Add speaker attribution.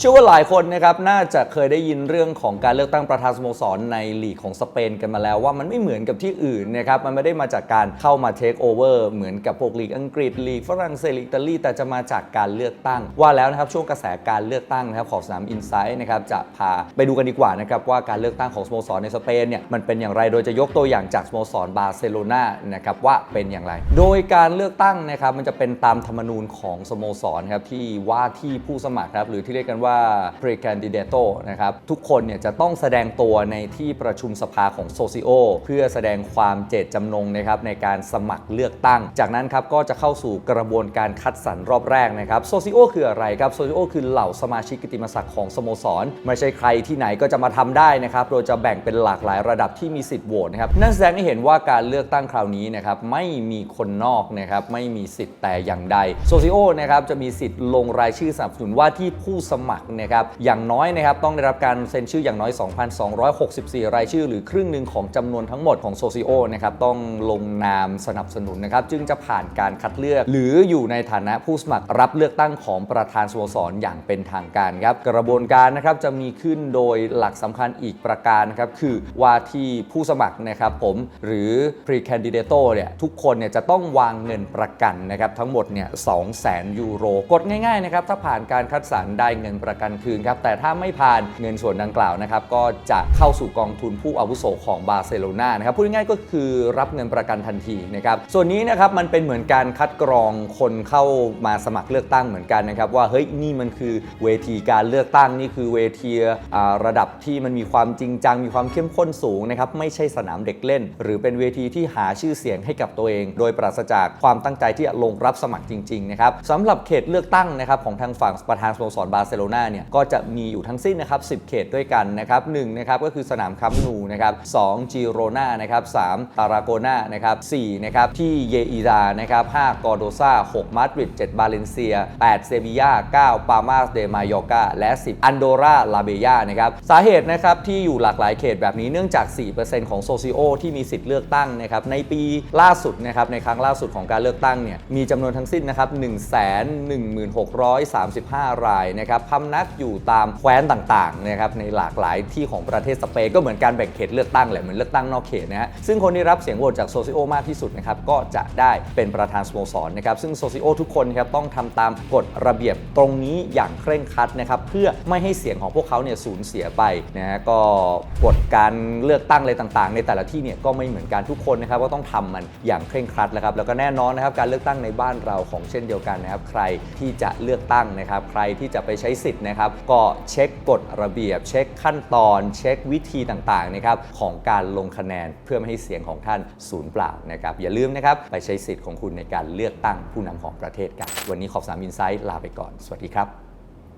Speaker 1: เชื่อว่าหลายคนนะครับน่าจะเคยได้ยินเรื่องของการเลือกตั้งประธานสโมสรในลีกของสเปนกันมาแล้วว่ามันไม่เหมือนกับที่อื่นนะครับมันไม่ได้มาจากการเข้ามาเทคโอเวอร์เหมือนกับพวกลีกอังกฤษลีกฝรั่งเศสลีกอิตาลีแต่จะมาจากการเลือกตั้ง ว่าแล้วนะครับช่วงกระแสการเลือกตั้งนะครับของสนามอินไซต์นะครับจะพาไปดูกันดีกว่านะครับว่าการเลือกตั้งของสโมสรในสเปนเนี่ยมันเป็นอย่างไรโดยจะยกตัวอย่างจากสโมสรบาร์เซโลนานะครับว่าเป็นอย่างไร โดยการเลือกตั้งนะครับมันจะเป็นตามธรรมนูญของสโมสรครับที่ว่าที่ผู้สมัครครับหรือที่เรียกกันว่า่า pre candidato นะครับ ทุกคนเนี่ยจะต้องแสดงตัวในที่ประชุมสภาของโซซิโอเพื่อแสดงความเจตจำนงนะครับในการสมัครเลือกตั้ง จากนั้นครับก็จะเข้าสู่กระบวนการคัดสรรรอบแรกนะครับโซซิโอคืออะไรครับโซซิโอคือเหล่าสมาชิกกิติมศักดิ์ของสโมสร ไม่ใช่ใครที่ไหนก็จะมาทำได้นะครับ โดยจะแบ่งเป็นหลากหลายระดับที่มีสิทธิ์โหวตนะครับนั่นแสดงให้เห็นว่าการเลือกตั้งคราวนี้นะครับไม่มีคนนอกนะครับไม่มีสิทธิ์แต่อย่างใดโซซิโอนะครับจะมีสิทธิ์ลงรายชื่อสนับสนุนว่าที่ผู้สมัครนะครับอย่างน้อยนะครับต้องได้รับการเซ็นชื่ออย่างน้อย 2,264 รายชื่อ หรือครึ่งหนึ่งของจำนวนทั้งหมดของโซซิโอนะครับต้องลงนามสนับสนุนนะครับจึงจะผ่านการคัดเลือก หรืออยู่ในฐานะผู้สมัครรับเลือกตั้งของประธานสโมสรอย่างเป็นทางการครับกระบวนการนะครับจะมีขึ้นโดยหลักสำคัญอีกประการนะครับคือว่าที่ผู้สมัครนะครับผมหรือ pre candidato เนี่ยทุกคนเนี่ยจะต้องวางเงินประกันนะครับทั้งหมดเนี่ย200,000 ยูโรกดง่ายๆนะครับถ้าผ่านการคัดสรรได้เงินประกันคืนครับแต่ถ้าไม่ผ่านเงินส่วนดังกล่าวนะครับก็จะเข้าสู่กองทุนผู้อาวุโสของบาร์เซโลนานะครับพูดง่ายๆก็คือรับเงินประกันทันทีนะครับส่วนนี้นะครับมันเป็นเหมือนการคัดกรองคนเข้ามาสมัครเลือกตั้งเหมือนกันนะครับว่าเฮ้ยนี่มันคือเวทีการเลือกตั้งนี่คือเวทีระดับที่มันมีความจริงจังมีความเข้มข้นสูงนะครับไม่ใช่สนามเด็กเล่น หรือเป็นเวทีที่หาชื่อเสียงให้กับตัวเอง โดยปราศจากความตั้งใจที่จะลงรับสมัครจริงๆนะครับสำหรับเขตเลือกตั้งนะครับของทางฝั่งประธานสโมสรบาร์เซโลนาเนี่ยก็จะมีอยู่ทั้งสิ้นนะครับ10 เขตด้วยกันนะครับหนึ่งนะครับก็คือสนามคัมป์นูนะครับสองจิโรนานะครับสามตาราโกนานะครับสี่นะครับที่เยอีรานะครับห้ากอร์โดซาหกมาดริดเจ็ดบาเลนเซียแปดเซบียาเก้าปามาสเดมายอกาและสิบอันโดราลาเบียานะครับสาเหตุนะครับที่อยู่หลากหลายเขตแบบนี้เนื่องจาก 4%ของโซซิโอที่มีสิทธิ์เลือกตั้งนะครับในปีล่าสุดนะครับในครั้งล่าสุดของการเลือกตั้งเนี่ยมีจำนวนทั้งสิ้นนะครับ1 1 6 3 5 รายนะครับพำนักอยู่ตามแคว้นต่างๆนะครับในหลากหลายที่ของประเทศสเปนก็เหมือนการแบ่งเขตเลือกตั้งแหละเหมือนเลือกตั้งนอกเขตนะฮะซึ่งคนที่รับเสียงโหวตจากโซซิโอมากที่สุดนะครับก็จะได้เป็นประธานสโมสรนะครับซึ่งโซซิโอทุกคนครับต้องทำตามกฎระเบียบตรงนี้อย่างเคร่งครัดนะครับเพื่อไม่ให้เสียงของพวกเขาเนี่ยสูญเสียไปนะฮะก็กฎการเลือกตั้งอะไรต่างๆ ในแต่ละที่เนี่ยก็ไม่เหมือนกันทุกคนนะครับก็ต้องทำมันอย่างเคร่งครัดแล้วครับแล้วก็แน่นอนนะครับการเลือกตั้งในบ้านเราของเช่นเดียวกันนะครับใครที่จะเลือกตั้งนะครับใครที่จะไปใช้สิทธินะครับก็เช็คกฎระเบียบ เช็คขั้นตอน เช็ควิธีต่างๆนะครับของการลงคะแนนเพื่อไม่ให้เสียงของท่านสูญเปล่านะครับอย่าลืมนะครับไปใช้สิทธิ์ของคุณในการเลือกตั้งผู้นำของประเทศกัน วันนี้ขอบสามอินไซต์ลาไปก่อน สวัสดีครับ